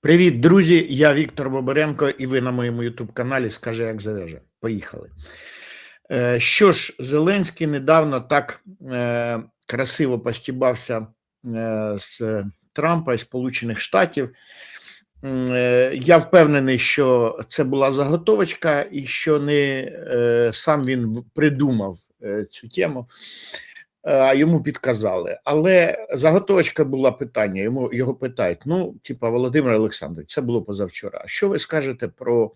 Привіт, друзі! Я Віктор Бобаренко, і ви на моєму Ютуб-каналі Скаже, як зав'яже. Поїхали. Е, Що ж, Зеленський недавно так е, красиво постібався е, з Трампа і Сполучених Штатів. Я впевнений, що це була заготовочка, і що не сам він придумав цю тему, а йому підказали. Але заготовочка була питання. Йому його питають: ну, типа, Володимир Олександрович, це було позавчора. Що ви скажете про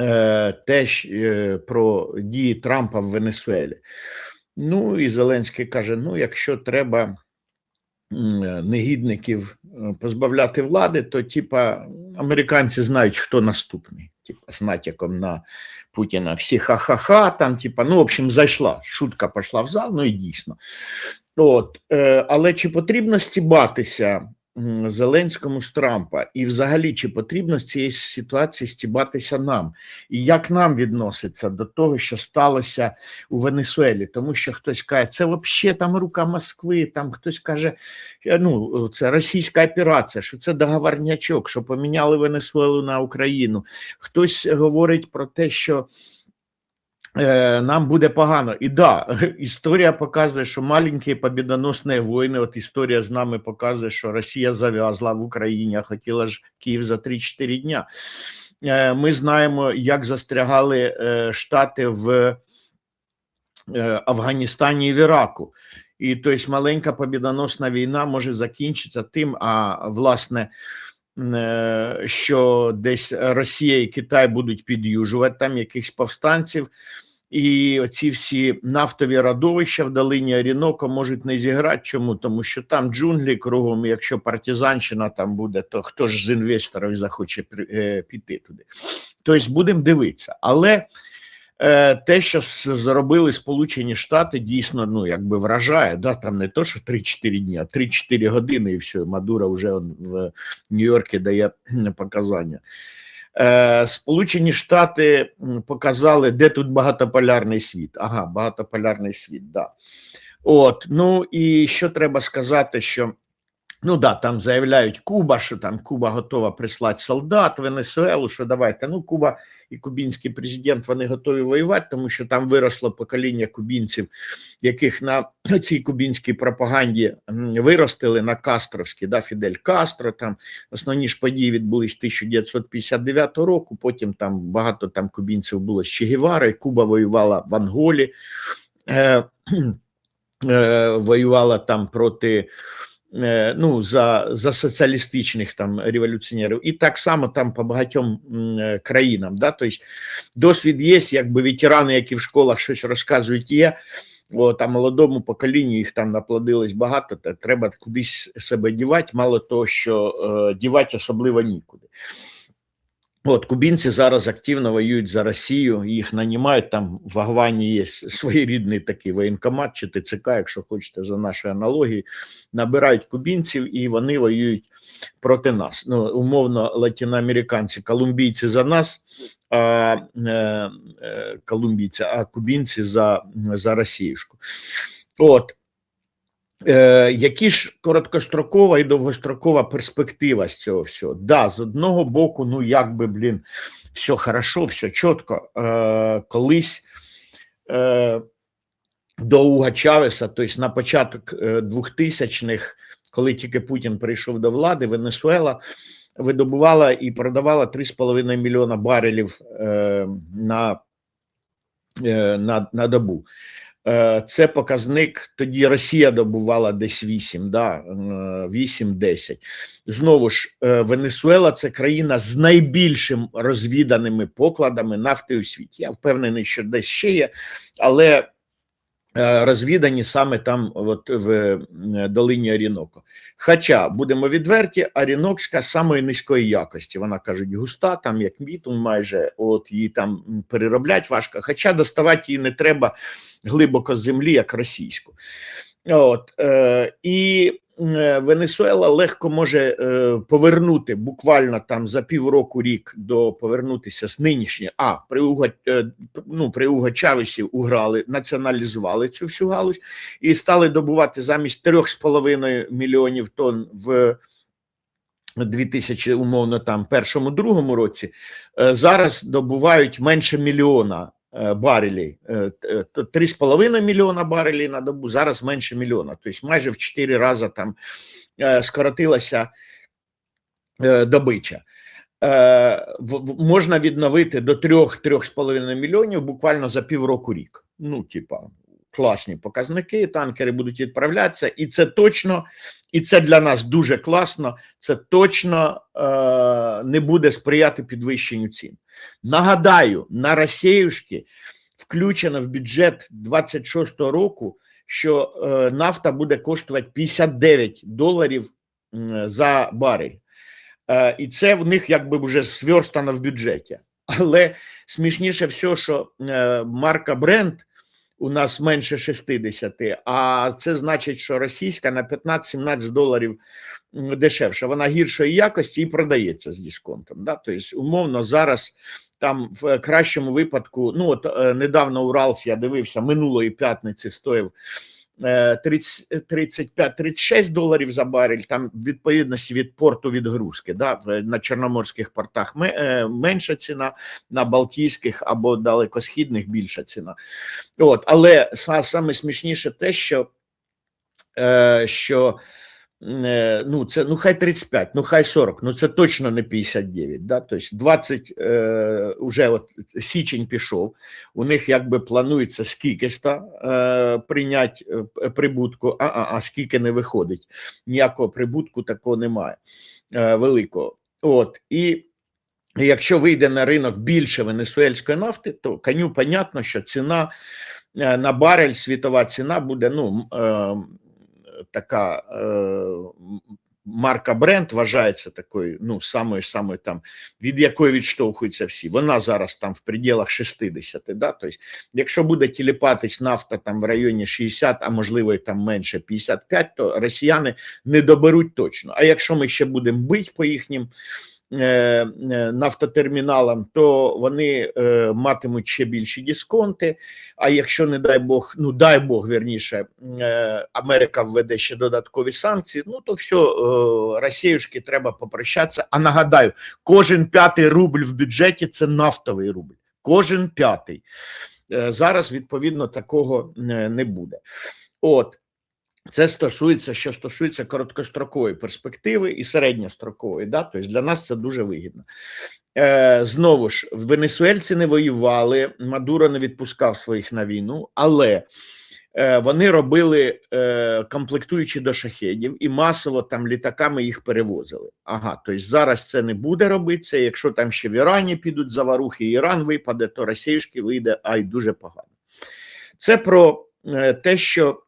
е, те, е, про дії Трампа в Венесуелі? Ну і Зеленський каже: ну, якщо треба е, негідників е, позбавляти влади, то типа американці знають, хто наступний. Типа з натяком на Путіна. Всі ха-ха-ха, там, типа, ну, в общем, зайшла. Шутка пішла в зал, ну і дійсно. От, але чи потрібно стібатися Зеленському з Трампа? І взагалі, чи потрібно з цієї ситуації стібатися нам? І як нам відноситься до того, що сталося у Венесуелі? Тому що хтось каже, це взагалі там рука Москви, там хтось каже, е, ну, це російська операція, що це договорнячок, що поміняли Венесуелу на Україну. Хтось говорить про те, що нам буде погано. І да, історія показує, що маленькі побідоносні воїни, от історія з нами показує, що Росія зав'язла в Україні, а хотіла ж Київ за 3-4 дня. Е, Ми знаємо, як застрягали е, Штати в е, Афганістані і в Іраку. І тобто маленька побідоносна війна може закінчитися тим, а власне, е, що десь Росія і Китай будуть під'южувати там якихось повстанців, і оці всі нафтові родовища в долині Оріноко можуть не зіграти. Чому? Тому що там джунглі кругом, якщо партизанщина там буде, то хто ж з інвесторів захоче е, піти туди? Тобто будемо дивитися. Але е, те, що зробили Сполучені Штати, дійсно ну, якби вражає. Да? Там не то, що 3-4 дні, а 3-4 години, і все, Мадуро вже в Нью-Йорку дає показання. Е, Сполучені Штати показали, де тут багатополярний світ. Ага, багатополярний світ, да. От, ну і що треба сказати, що ну да, там заявляють Куба, що там Куба готова прислати солдат Венесуелу, що давайте. Ну, Куба і кубінський президент вони готові воювати, тому що там виросло покоління кубінців, яких на цій кубінській пропаганді виростили на Кастровській, да, Фідель Кастро. Там основні ж події відбулись 1959 року. Потім там багато там кубінців було з Че Гевари, Куба воювала в Анголі. Е, е, воювала там проти ну, за, за соціалістичних там революціонерів, і так само там по багатьом е, країнам. Да? Тобто досвід є, якби ветерани, які в школах щось розказують, є. О, а молодому поколінню їх там наплодилось багато, та треба кудись себе дівати. Мало того, що е, дівати особливо нікуди. От кубінці зараз активно воюють за Росію, їх нанімають там в Агвані є своєрідний такий воєнкомат чи ТЦК, якщо хочете за нашою аналогією, набирають кубінців і вони воюють проти нас. Ну, умовно, латиноамериканці, колумбійці за нас, а е, е, колумбійці, а кубінці за, за Росіюшку. От. Е, які ж короткострокова і довгострокова перспектива з цього всього? Да, з одного боку, ну якби, блін, все хорошо, все чітко. Е, колись е, до Уга Чавеса, тобто на початок е, 2000-х, коли тільки Путін прийшов до влади, Венесуела видобувала і продавала 3,5 мільйона барелів е, на, е, на, на добу. Е, Це показник. Тоді Росія добувала десь 8, да, е, 8-10. Знову ж, е, Венесуела це країна з найбільшим розвіданими покладами нафти у світі. Я впевнений, що десь ще є, але е, розвідані саме там, от в е, долині Оріноко. Хоча будемо відверті, Орінокська самої низької якості. Вона кажуть, густа, там як мітун, майже от її там перероблять важко. Хоча доставати її не треба глибоко з землі, як російську. От, е, і е, Венесуела легко може е, повернути буквально там за півроку рік до повернутися з нинішньої. А при Уго, е, ну, при Уго Чавесі уграли, націоналізували цю всю галузь і стали добувати замість 3,5 мільйонів тонн в 2000, умовно там першому другому році, е, зараз добувають менше мільйона е, барелей. Е, т- 3,5 мільйона барелей на добу, зараз менше мільйона. Тобто майже в 4 рази там е, скоротилася е, добича. Е, можна відновити до 3-3,5 мільйонів буквально за півроку рік. Ну, типа, класні показники, танкери будуть відправлятися, і це точно, і це для нас дуже класно. Це точно е, не буде сприяти підвищенню цін. Нагадаю, на Росіюшки включено в бюджет 26-го року, що е, нафта буде коштувати 59 доларів м, за барель. Е, і це в них якби вже сверстано в бюджеті. Але смішніше все, що е, марка бренд у нас менше 60, а це значить, що російська на 15-17 доларів дешевша. Вона гіршої якості і продається з дисконтом. Да? Тобто, умовно, зараз там в кращому випадку, ну от е, недавно Уралс, я дивився, минулої п'ятниці стоїв 30 35-36 доларів за барель, там в відповідності від порту відгрузки. Да? На чорноморських портах е, менша ціна, на Балтійських або далекосхідних більша ціна. От, але са- саме смішніше те, що, е, що е, ну, це ну хай 35, ну хай 40, ну це точно не 59. Да? Тобто 20 е, уже от січень пішов. У них якби планується скільки ж та е, прийняти е, прибутку, а, а, а скільки не виходить. Ніякого прибутку такого немає е, великого. От і якщо вийде на ринок більше венесуельської нафти, то коню понятно, що ціна е, на барель, світова ціна буде ну, е, така е, марка бренд вважається такою, ну, самою самою там, від якої відштовхуються всі. Вона зараз там в пределах 60, да? тобто, якщо буде тіліпатись нафта там в районі 60, а можливо і там менше 55, то росіяни не доберуть точно. А якщо ми ще будемо бити по їхнім нафтотерміналам, то вони е, матимуть ще більші дисконти. А якщо, не дай Бог, ну дай Бог, вірніше, е, Америка введе ще додаткові санкції, ну то все, е, Росіюшки треба попрощатися. А нагадаю, кожен п'ятий рубль в бюджеті це нафтовий рубль. Кожен п'ятий. Е, Зараз, відповідно, такого е, не буде. От. Це стосується, що стосується короткострокової перспективи і середньострокової. Да? Тобто для нас це дуже вигідно. Е, знову ж, венесуельці не воювали, Мадуро не відпускав своїх на війну, але е, вони робили е, комплектуючі до шахедів і масово там літаками їх перевозили. Ага, тобто зараз це не буде робитися. Якщо там ще в Ірані підуть заварухи, Іран випаде, то Росіюшки вийде ай дуже погано. Це про е, те, що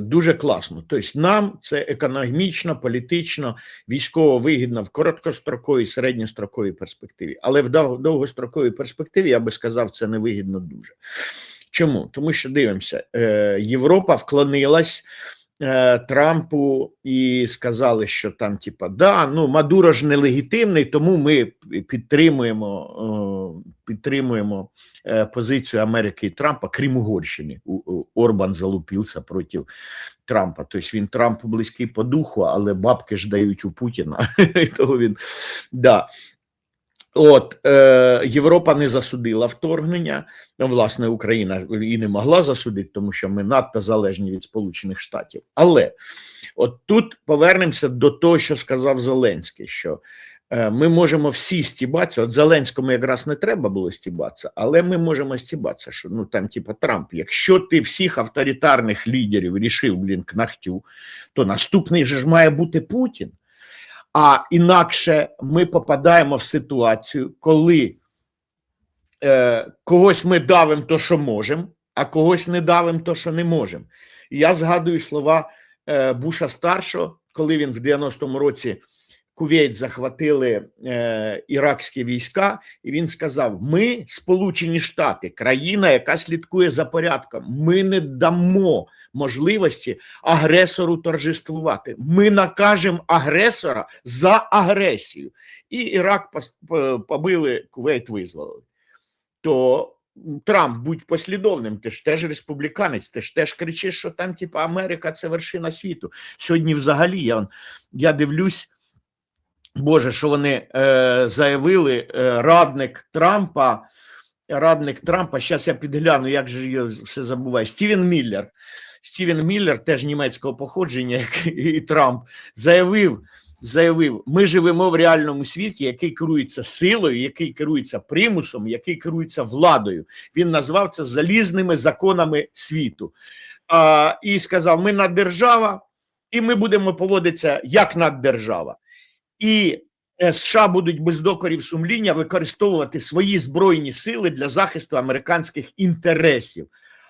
дуже класно. Тобто, нам це економічно, політично, військово вигідно в короткостроковій, середньостроковій перспективі. Але в дов- довгостроковій перспективі я би сказав, це не вигідно дуже. Чому? Тому що дивимося, е, Європа вклонилась. Е, Трампу і сказали, що там, типа, да, ну Мадуро ж нелегітимний, тому ми підтримуємо, е, підтримуємо е, позицію Америки і Трампа, крім Угорщини. У- Орбан залупився проти Трампа. Тобто він Трампу близький по духу, але бабки ж дають у Путіна. Того він да. От е, Європа не засудила вторгнення. Ну, власне, Україна і не могла засудити, тому що ми надто залежні від Сполучених Штатів. Але от тут повернемося до того, що сказав Зеленський, що е, ми можемо всі стібатися. От Зеленському якраз не треба було стібатися, але ми можемо стібатися, що ну там, типа Трамп, якщо ти всіх авторитарних лідерів рішив, блін, к нахтю, то наступний же ж має бути Путін. А інакше ми попадаємо в ситуацію, коли е, когось ми давимо то, що можемо, а когось не давимо то, що не можемо. Я згадую слова е, Буша старшого, коли він в 90-му році Кувейт захватили е, іракські війська, і він сказав: Ми, Сполучені Штати, країна, яка слідкує за порядком, ми не дамо можливості агресору торжествувати. Ми накажемо агресора за агресію. І Ірак побили, Кувейт визволили. То Трамп, будь послідовним, ти ж теж республіканець, ти ж теж кричиш, що там, типу, Америка це вершина світу. Сьогодні, взагалі, я, я дивлюсь, Боже, що вони е, заявили, е, радник Трампа, радник Трампа, зараз я підгляну, як же його все забуваю. Стівен Міллер. Стівен Міллер, теж німецького походження, як і Трамп, заявив, заявив: ми живемо в реальному світі, який керується силою, який керується примусом, який керується владою. Він назвав це залізними законами світу. А, і сказав: ми наддержава, і ми будемо поводитися як наддержава. І е, США будуть без докорів сумління використовувати свої збройні сили для захисту американських інтересів.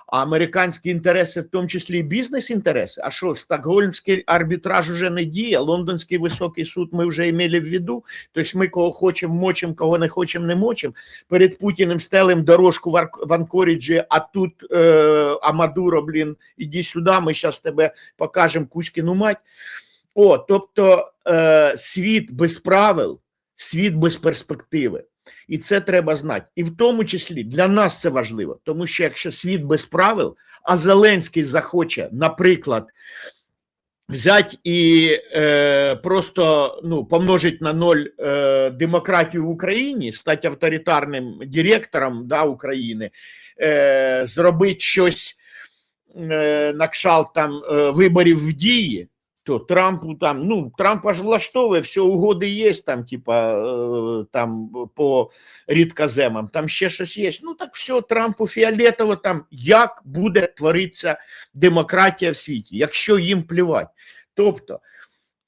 А американські інтереси, в тому числі і бізнес-інтереси. А що, Стокгольмський арбітраж уже не діє, Лондонський високий суд ми вже мали в виду. Тобто ми кого хочемо, мочимо, кого не хочемо, не мочимо. Перед Путіним стелим дорожку в, Анкоріджі, а тут е, а Мадуро, блін, іди сюди, ми зараз тебе покажемо Кузькіну мать. О, тобто е, світ без правил, світ без перспективи. І це треба знати. І в тому числі для нас це важливо, тому що якщо світ без правил, а Зеленський захоче, наприклад, взяти і е, просто ну, помножить на ноль е, демократію в Україні, стати авторитарним директором да, України, е, зробити щось е, на кшталт там е, виборів в дії, то Трампу там, ну, Трампа ж влаштовує, все угоди є, там, типа, е, там по рідкоземам, там ще щось є. Ну так все, Трампу фіолетово там, як буде творитися демократія в світі, якщо їм плювати. Тобто,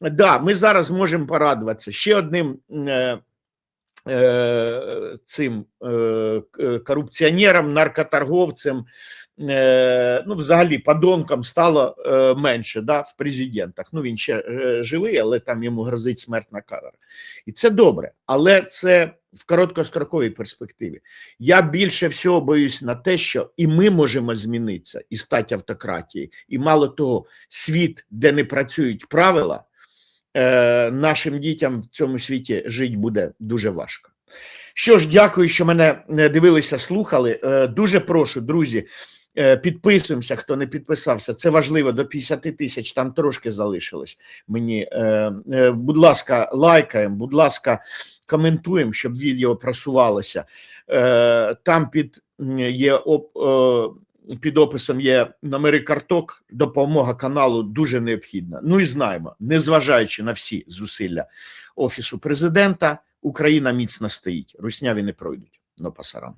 да, ми зараз можемо порадуватися ще одним е, е, цим е, к- корупціонером, наркоторговцем, е, ну, взагалі, подонком стало е, менше да, в президентах. Ну, він ще е, живий, але там йому грозить смертна кара. І це добре, але це в короткостроковій перспективі. Я більше всього боюсь на те, що і ми можемо змінитися і стати автократією. І мало того, світ, де не працюють правила, е, нашим дітям в цьому світі жити буде дуже важко. Що ж, дякую, що мене е, дивилися, слухали. Е, Дуже прошу, друзі, е, підписуємося, хто не підписався. Це важливо до 50 тисяч, там трошки залишилось мені. Е, е, Будь ласка, лайкаємо, будь ласка, коментуємо, щоб відео просувалося. Е, Там під є е, під описом є номери карток. Допомога каналу дуже необхідна. Ну і знаємо, незважаючи на всі зусилля офісу президента, Україна міцно стоїть. Русняві не пройдуть. Но пасарам.